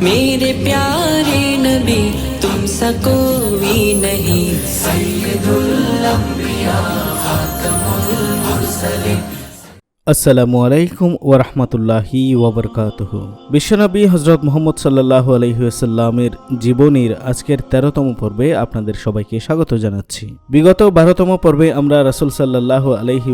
میرے پیارے نبی تم سکوی نہیں۔ سید الانبیاء خاتم المرسلین আসসালামু আলাইকুম ওরহমতুল্লাহি ওবরকাতহ বিশ্বনবী হজরত মোহাম্মদ সাল্লাহ আলহিউসাল্লামের জীবনীর আজকের তেরোতম পর্বে আপনাদের সবাইকে স্বাগত জানাচ্ছি। বিগত বারোতম পর্বে আমরা রাসুল সাল্লাহ আলহি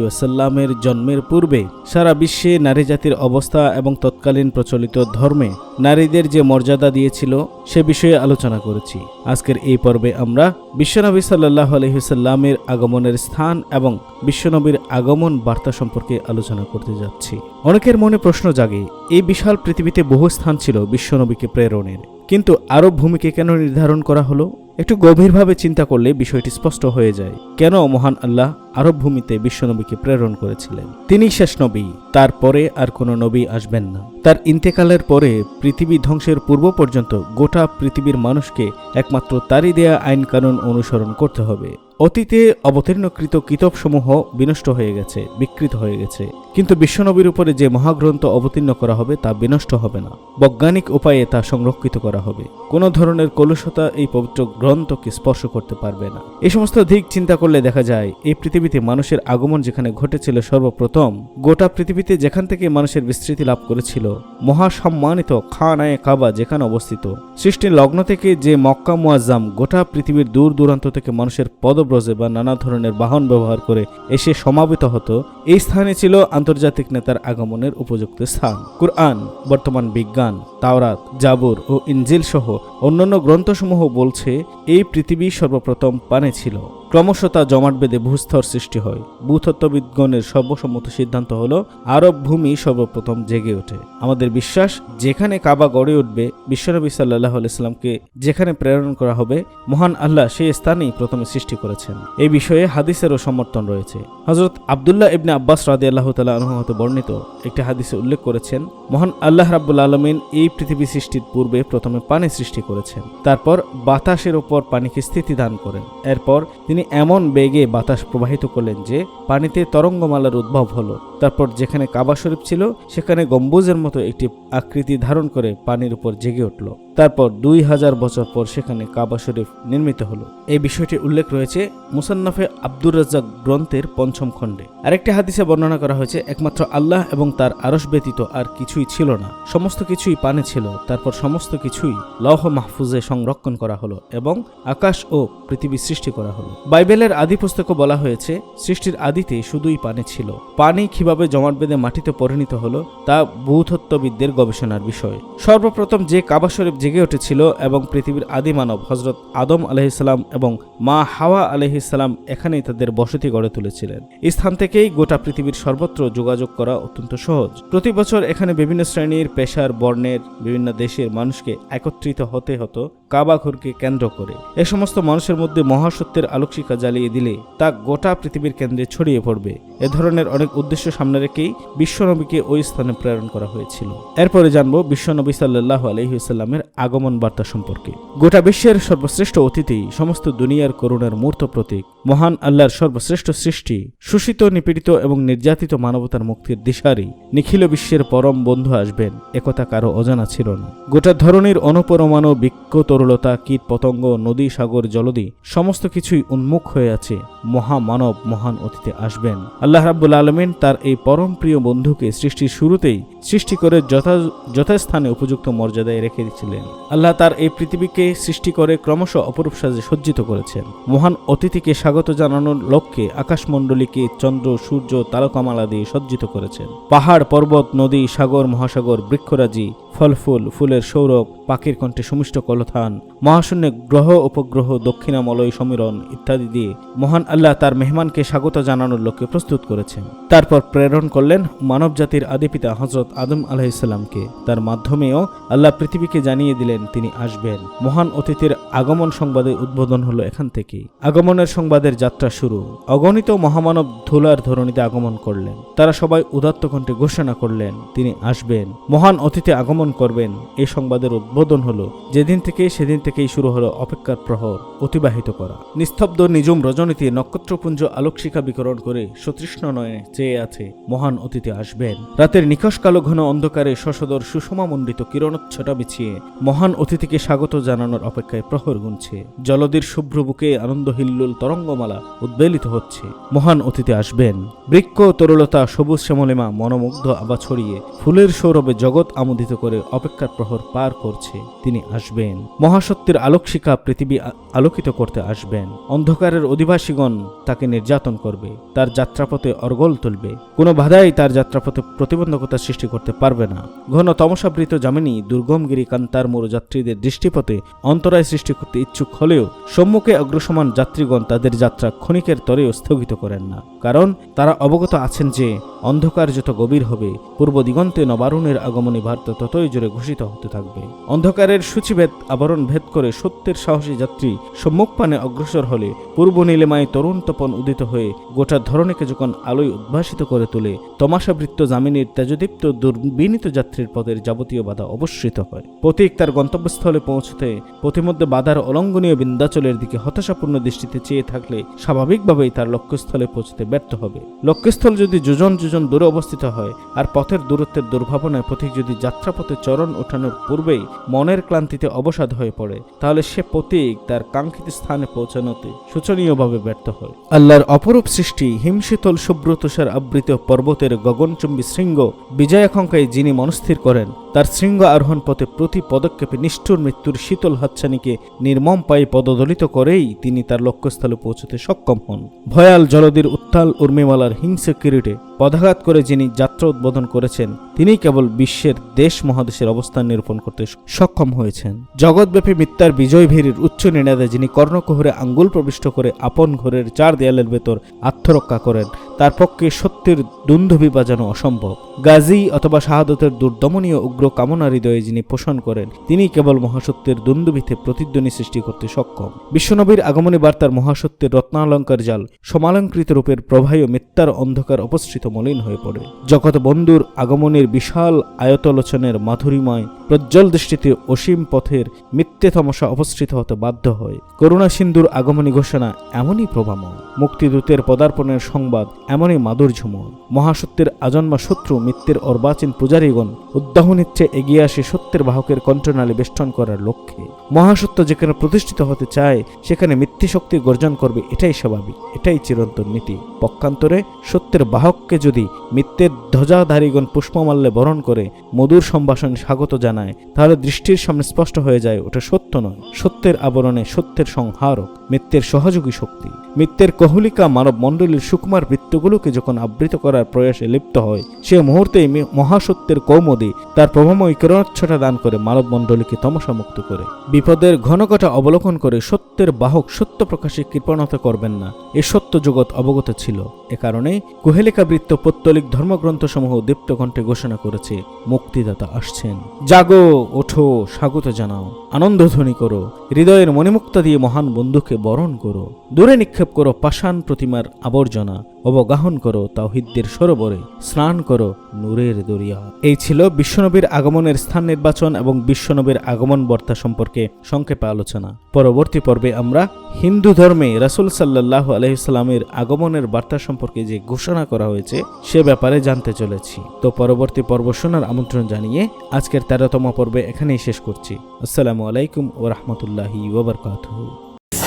জন্মের পূর্বে সারা বিশ্বে নারী জাতির অবস্থা এবং তৎকালীন প্রচলিত ধর্মে নারীদের যে মর্যাদা দিয়েছিল সে বিষয়ে আলোচনা করেছি। আজকের এই পর্বে আমরা বিশ্বনবী সাল্লাহ আলহিসাল্লামের আগমনের স্থান এবং বিশ্বনবীর আগমন বার্তা সম্পর্কে আলোচনা করতে যাচ্ছি। অনেকের মনে প্রশ্ন জাগে, এই বিশাল পৃথিবীতে বহু স্থান ছিল বিশ্বনবীকে প্রেরণের। কিন্তু আরব ভূমিকে কেন নির্ধারণ করা হলো? একটু গভীরভাবে চিন্তা করলে বিষয়টি স্পষ্ট হয়ে যায়, কেন মহান আল্লাহ আরব ভূমিতে বিশ্বনবীকে প্রেরণ করেছিলেন? তিনি শেষ নবী তারপরে আর কোনো নবী আসবেন না। তার ইন্তেকালের পরে পৃথিবী ধ্বংসের পূর্ব পর্যন্ত গোটা পৃথিবীর মানুষকে একমাত্র তারই দেয়া আইন কানুন অনুসরণ করতে হবে। অতীতে অবতীর্ণকৃত কিতাবসমূহ বিনষ্ট হয়ে গেছে, বিকৃত হয়ে গেছে। কিন্তু বিশ্বনবীর উপরে যে মহাগ্রন্থ অবতীর্ণ করা হবে, তা বিনষ্ট হবে না। বৈজ্ঞানিক উপায়ে তা সংরক্ষিত করা হবে। কোনো ধরনের কলুষতা এই পবিত্র গ্রন্থকে স্পর্শ করতে পারবে না। এই সমস্ত দিক চিন্তা করলে দেখা যায়, এই পৃথিবীতে মানুষের আগমন যেখানে ঘটেছিল সর্বপ্রথম, গোটা পৃথিবীতে যেখান থেকে মানুষের বিস্তৃতি লাভ করেছিল, মহাসম্মানিত খানায় কাবা যেখানে অবস্থিত। সৃষ্টির লগ্ন থেকে যে মক্কা মুয়াজ্জাম গোটা পৃথিবীর দূর দূরান্ত থেকে মানুষের পদব্রজে বা নানা ধরনের বাহন ব্যবহার করে এসে সমাবেত হতো, এই স্থানে ছিল আন্তর্জাতিক নেতার আগমনের উপযুক্ত স্থান। কুরআন, বর্তমান বিজ্ঞান, তাওরাত, জাবর ও ইনজিল সহ অন্যান্য গ্রন্থসমূহ বলছে, এই পৃথিবী সর্বপ্রথম পানে ছিল। ক্রমশ তা জমাট বেঁধে ভূস্তর সৃষ্টি হয়। ভূতত্ত্ববিদগণের সর্বসম্মত সিদ্ধান্ত হলো, আরব ভূমি সর্বপ্রথম জেগে ওঠে। আমাদের বিশ্বাস, যেখানে কাবা গড়ে উঠবে, বিশ্বনবী সাল্লাহ আলাইস্লামকে যেখানে প্রেরণ করা হবে, মহান আল্লাহ সেই স্থানেই প্রথমে সৃষ্টি করেছেন। এই বিষয়ে হাদিসেরও সমর্থন রয়েছে। হজরত আবদুল্লাহ ইবনে আব্বাস রাদি আল্লাহ তালা বর্ণিত একটি হাদিসে উল্লেখ করেছেন, মহান আল্লাহ রাব্বুল আলমিন এই পৃথিবী সৃষ্টির পূর্বে প্রথমে পানি সৃষ্টি করেছেন। তারপর বাতাসের ওপর পানিকে স্থিতি দান করেন। এরপর তিনি এমন বেগে বাতাস প্রবাহিত করলেন যে পানিতে তরঙ্গমালার উদ্ভব হলো। তারপর যেখানে কাবা শরীফ ছিল, সেখানে গম্বুজের মতো একটি আকৃতি ধারণ করে পানির উপর জেগে উঠল। তারপর দুই হাজার বছর পর সেখানে কাবা শরীফ নির্মিত হলো। এই বিষয়টি উল্লেখ রয়েছে মুসান্নাফে আব্দুর রাজ্জাক গ্রন্থের পঞ্চম খণ্ডে। আরেকটি হাদিসে বর্ণনা করা হয়েছে, একমাত্র আল্লাহ এবং তার আরস ব্যতীত আর কিছুই ছিল না। সমস্ত কিছুই পানে ছিল, তারপর সমস্ত কিছুই লৌহ মাহফুজে সংরক্ষণ করা হলো এবং আকাশ ও পৃথিবী সৃষ্টি করা হলো। বাইবেলের আদি পুস্তকে বলা হয়েছে, সৃষ্টির আদিতে শুধুই পানি ছিল। পানি কীভাবে জমাট বেঁধে মাটিতে পরিণত হলো, তা ভূতত্ত্ববিদদের গবেষণার বিষয়। সর্বপ্রথম যে কাবা শরীফ জেগে উঠেছিল এবং পৃথিবীর আদি মানব হজরত আদম আলহিসাল্লাম এবং মা হাওয়া আলহিসাল্লাম এখানেই তাদের বসতি গড়ে তুলেছিলেন। স্থান থেকেই গোটা পৃথিবীর সর্বত্র যোগাযোগ করা অত্যন্ত সহজ। প্রতি বছর এখানে বিভিন্ন শ্রেণির পেশার, বর্ণের, বিভিন্ন দেশের মানুষকে একত্রিত হতে হতো কাবা ঘরকে কেন্দ্র করে। এ সমস্ত মানুষের মধ্যে মহাসত্যের আলোকশিখা জ্বালিয়ে দিলে তা গোটা পৃথিবীর কেন্দ্রে ছড়িয়ে পড়বে। এ ধরনের অনেক উদ্দেশ্য সামনে রেখেই বিশ্বনবীকে ওই স্থানে প্রেরণ করা হয়েছিল। এরপরে জানব বিশ্বনবী সাল্লাহ আলহিসাল্লামের আগমন বার্তা সম্পর্কে। গোটা বিশ্বের সর্বশ্রেষ্ঠ অতিথি, সমস্ত দুনিয়ার করুণার মূর্ত প্রতীক, মহান আল্লাহর সর্বশ্রেষ্ঠ সৃষ্টি, শোষিত, নিপীড়িত এবং নির্যাতিত মানবতার মুক্তির দিশারি, নিখিল বিশ্বের পরম বন্ধু আসবেন, একথা কারও অজানা ছিল না। গোটা ধরনের অনুপরমাণু বৃক্ষ তরুলতা কীট পতঙ্গ নদী সাগর জলদি, সমস্ত কিছুই উন্মুখ হয়ে আছে, মহামানব মহান অতিথি আসবেন। আল্লাহ রাব্বুল আলমিন তার এই পরম প্রিয় বন্ধুকে সৃষ্টির শুরুতেই সৃষ্টি করে যথা যথাস্থানে উপযুক্ত মর্যাদায় রেখে দিয়েছিলেন। আল্লাহ তার এই পৃথিবীকে সৃষ্টি করে ক্রমশ অপরূপ সাজে সজ্জিত করেছেন। মহান অতিথিকে স্বাগত জানানোর লক্ষ্যে আকাশমণ্ডলীকে চন্দ্র, সূর্য, তারকামালা দিয়ে সজ্জিত করেছেন। পাহাড়, পর্বত, নদী, সাগর, মহাসাগর, বৃক্ষরাজি ফল ফুল, ফুলের সৌরভ, পাখির কণ্ঠে সুমিষ্ট কলথান, মহাশূন্যে গ্রহ, উপগ্রহ, দক্ষিণামলয় সমীরণ ইত্যাদি দিয়ে মহান আল্লাহ তার মেহমানকে স্বাগত জানানোর লক্ষ্যে প্রস্তুত করেছেন। তারপর প্রেরণ করলেন মানব জাতির আদিপিতা হজরত আদম আলাহিসাল্লামকে তার মাধ্যমেও আল্লাহ পৃথিবীকে জানিয়ে দিলেন তিনি আসবেন। মহান অতিথির আগমন সংবাদের উদ্বোধন হলো এখান থেকে আগমনের সংবাদের যাত্রা শুরু। অগণিত মহামানব ধুলার ধরণীতে আগমন করলেন। তারা সবাই উদাত্ত কণ্ঠে ঘোষণা করলেন, তিনি আসবেন। মহান অতিথি আগমন করবেন। এই সংবাদের উদ্বোধন হলো। যেদিন থেকে সেদিন থেকেই শুরু হলো অপেক্ষার প্রহর অতিবাহিত করা। নিস্তব্ধ নিজুম রজনীতি নক্ষত্রপুঞ্জ আলোকশিখা বিকরণ করে সতৃষ্ণ নয়ে চেয়ে আছে মহান অতিথি আসবেন। রাতের নিকশ কালো ঘন অন্ধকারে শশদর সুষমামণ্ডিত কিরণোচ্ছটা বিছিয়ে মহান অতিথিকে স্বাগত জানানোর অপেক্ষায় প্রহর গুনছে। জলদির শুভ্র বুকে আনন্দ হিল্লুল তরঙ্গমালা উদ্বেলিত হচ্ছে। মহান অতিথি আসবেন। বৃক্ষ তরুলতা সবুজ শ্যামলিমা মনোমুগ্ধ আবা ছড়িয়ে ফুলের সৌরভে জগৎ আমোদিত করে অপেক্ষার প্রহর পার করছে, তিনি আসবেন। মহাসত্যের আলোকশিখা পৃথিবী আলোকিত করতে আসবেন। অন্ধকারের অধিবাসীগণ তাকে নির্যাতন করবে, তার যাত্রাপথে অর্গল তুলবে। কোনো বাধাই তার যাত্রাপথে প্রতিবন্ধকতা সৃষ্টি করতে পারবে না। ঘন তমসাবৃত যামিনী দুর্গমগিরি কান্তার মোড় যাত্রীদের দৃষ্টিপথে অন্তরায় সৃষ্টি করতে ইচ্ছুক হলেও সম্মুখে অগ্রসমান যাত্রীগণ তাদের যাত্রা ক্ষণিকের তরেও স্থগিত করেন না। কারণ তারা অবগত আছেন যে, অন্ধকার যত গভীর হবে পূর্ব দিগন্তে নবারুণের আগমনী ভারত ততই জোরে ঘোষিত হতে থাকবে। অন্ধকারের সূচিভেদ আবরণ ভেদ করে সত্যের সাহসী যাত্রী সম্মুখপানে অগ্রসর হলে পূর্ব নীলিমায় তরুণ তপন উদিত হয়ে গোটা ধরণীকে যখন আলোয় উদ্ভাসিত করে তোলে, তমাশাবৃত্ত জামিনীর তেজদীপ্ত দুর্বিনীত যাত্রীর পদের যাবতীয় বাধা অবশ্যিত হয়। প্রতীক তার গন্তব্যস্থলে পৌঁছতে পথিমধ্যে বাধার অলঙ্ঘনীয় বিন্দাচলের দিকে হতাশাপূর্ণ দৃষ্টিতে চেয়ে থাকলে স্বাভাবিকভাবেই তার লক্ষ্যস্থলে পৌঁছতে ব্যর্থ হবে। লক্ষ্যস্থল যদি যোজন যোজন দূরে অবস্থিত হয়, আর পথের দূরত্বের দুর্ভাবনায় পথিক যদি যাত্রাপথে চরণ ওঠানোর পূর্বেই মনের ক্লান্তিতে অবসাদ হয়ে পড়ে। তাহলে সে পথিক তার কাঙ্ক্ষিত স্থানে পৌঁছানোতে শোচনীয়ভাবে ব্যর্থ হয়। আল্লাহর অপরূপ সৃষ্টি, হিমশীতল শুভ্র তুষার আবৃত পর্বতের গগনচুম্বী শৃঙ্গ বিজয়াকাঙ্ক্ষায় যিনি মনস্থির করেন, তার শৃঙ্গ আরোহণ পথে প্রতি পদক্ষেপে নিষ্ঠুর মৃত্যুর শীতল হাতছানিকে নির্মম পায়ে পদদলিত করেই তিনি তার লক্ষ্যস্থলে পৌঁছতে সক্ষম হন। ভয়াল জলদির উত্তাল উর্মিমালার হিংসে কিরিটে পদাঘাত করে যিনি যাত্রা উদ্বোধন করেছেন তিনি কেবল বিশ্বের দেশ মহাদেশের অবস্থান নিরূপণ করতে সক্ষম হয়েছেন। জগৎব্যাপী মিথ্যার বিজয় ভীরির উচ্চ নিনাদে যিনি কর্ণকোহরে আঙ্গুল প্রবিষ্ট করে আপন ঘরের চার দেয়ালের ভেতর আত্মরক্ষা করেন, তার পক্ষে সত্যের দুন্ধবি বাজানো অসম্ভব। গাজী অথবা শাহাদতের দুর্দমনীয় উগ্র কামনা হৃদয়ে যিনি পোষণ করেন তিনি কেবল মহাসত্যের দুন্দুবিতে প্রতিধ্বনি সৃষ্টি করতে সক্ষম। বিশ্বনবীর আগমনী বার্তার মহাসত্যের রত্নালঙ্কার জাল সমালঙ্কৃত রূপের প্রবাহী মিথ্যার অন্ধকার অপসৃত মলিন হয়ে পড়ে। জগৎ বন্ধুর আগমনের বিশাল আয়তলোচনের মাধুরীময় প্রজ্জ্বল দৃষ্টিতে অসীম পথের মিথ্যে তমসা অপসৃত হতে বাধ্য হয়। করুণা সিন্ধুর আগমনী ঘোষণা এমনই প্রভাময় মুক্তিদূতের পদার্পণের সংবাদ এমনই মাধুর্যময়। মহাসত্যের আজন্মা শত্রু মিথ্যের অর্বাচীন পূজারীগণ উদ্দাহনের চেয়ে এগিয়ে আসে সত্যের বাহকের কণ্ঠনালী বেষ্টন করার লক্ষ্যে। মহাসত্য যেখানে প্রতিষ্ঠিত হতে চায়, সেখানে মিথ্যে শক্তি গর্জন করবে, এটাই স্বাভাবিক, এটাই চিরন্তন নীতি। পক্ষান্তরে সত্যের বাহককে যদি মিথ্যের ধ্বজাধারীগণ পুষ্পমাল্যে বরণ করে মধুর সম্ভাষণে স্বাগত জানায়, তাহলে দৃষ্টির সামনে স্পষ্ট হয়ে যায়, ওটা সত্য নয়। সত্যের আবরণে সত্যের সংহারক। মিথ্যের সহযোগী শক্তি। মিথ্যের কহলিকা মানব মণ্ডলীর সুকুমার বৃত্তগুলোকে যখন আবৃত করার প্রয়াসে লিপ্ত হয়, সে মুহূর্তেই মহাসত্যের কৌমদি তার প্রভাময় কিরণচ্ছটা দান করে মানব মণ্ডলীকে তমসামুক্ত করে। বিপদের ঘনঘটা অবলোকন করে সত্যের বাহক সত্য প্রকাশে কৃপণতা করবেন না। এ সত্য জগৎ অবগত ছিল। এ কারণে কুহেলিকা বৃত্ত পত্তলিক ধর্মগ্রন্থসমূহ দীপ্ত কণ্ঠে ঘোষণা করেছে, মুক্তিদাতা আসছেন। জাগো, ওঠো, স্বাগত জানাও। আনন্দধ্বনি করো। হৃদয়ের মণিমুক্তা দিয়ে মহান বন্ধুকে বরণ করো, দূরে নিক্ষেপ করো পাষাণ প্রতিমার আবর্জনা, অবগাহন করো তাওহিদ্দের সরোবরে, স্নান করো নূরের দরিয়া। এই ছিল বিশ্বনবীর আগমনের স্থান নির্বাচন এবং বিশ্বনবীর আগমন বার্তা সম্পর্কে সংক্ষেপে আলোচনা। পরবর্তী পর্বে আমরা হিন্দু ধর্মে রাসূল সাল্লাহ আলহিসাল্লামের আগমনের বার্তা সম্পর্কে যে ঘোষণা করা হয়েছে, সে ব্যাপারে জানতে চলেছি। তো পরবর্তী পর্ব শোনার আমন্ত্রণ জানিয়ে আজকের তেরোতম পর্বে এখানেই শেষ করছি। আসসালামু আলাইকুম ও রহমতুল্লাহি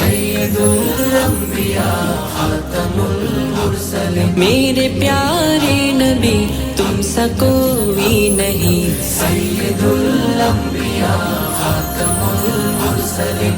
سید الانبیاء خاتم المرسلین میرے پیارے نبی، تم سا کوئی نہیں۔ سید الانبیاء خاتم المرسلین